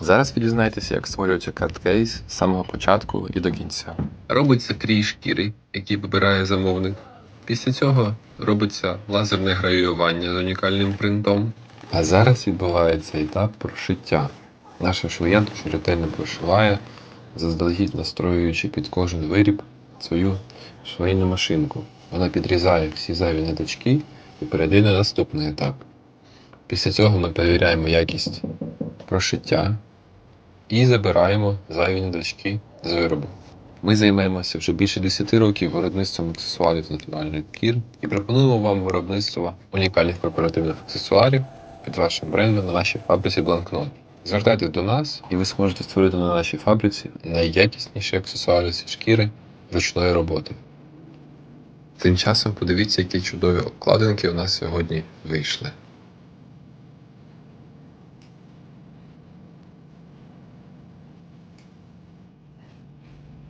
Зараз ви дізнаєтеся, як створюється карт-кейс з самого початку і до кінця. Робиться крій шкіри, який вибирає замовник. Після цього робиться лазерне гравіювання з унікальним принтом. А зараз відбувається етап прошиття. Наша швея дуже ретельно прошиває, заздалегідь настроюючи під кожен виріб свою швейну машинку. Вона підрізає всі зайві ниточки і перейде на наступний етап. Після цього ми перевіряємо якість прошиття і забираємо зайві ниточки з виробу. Ми займаємося вже більше 10 років виробництвом аксесуарів з натуральних шкір і пропонуємо вам виробництво унікальних корпоративних аксесуарів під вашим брендом на нашій фабриці Бланкнот. Звертайтесь до нас, і ви зможете створити на нашій фабриці найякісніші аксесуари зі шкіри ручної роботи. Тим часом подивіться, які чудові обкладинки у нас сьогодні вийшли.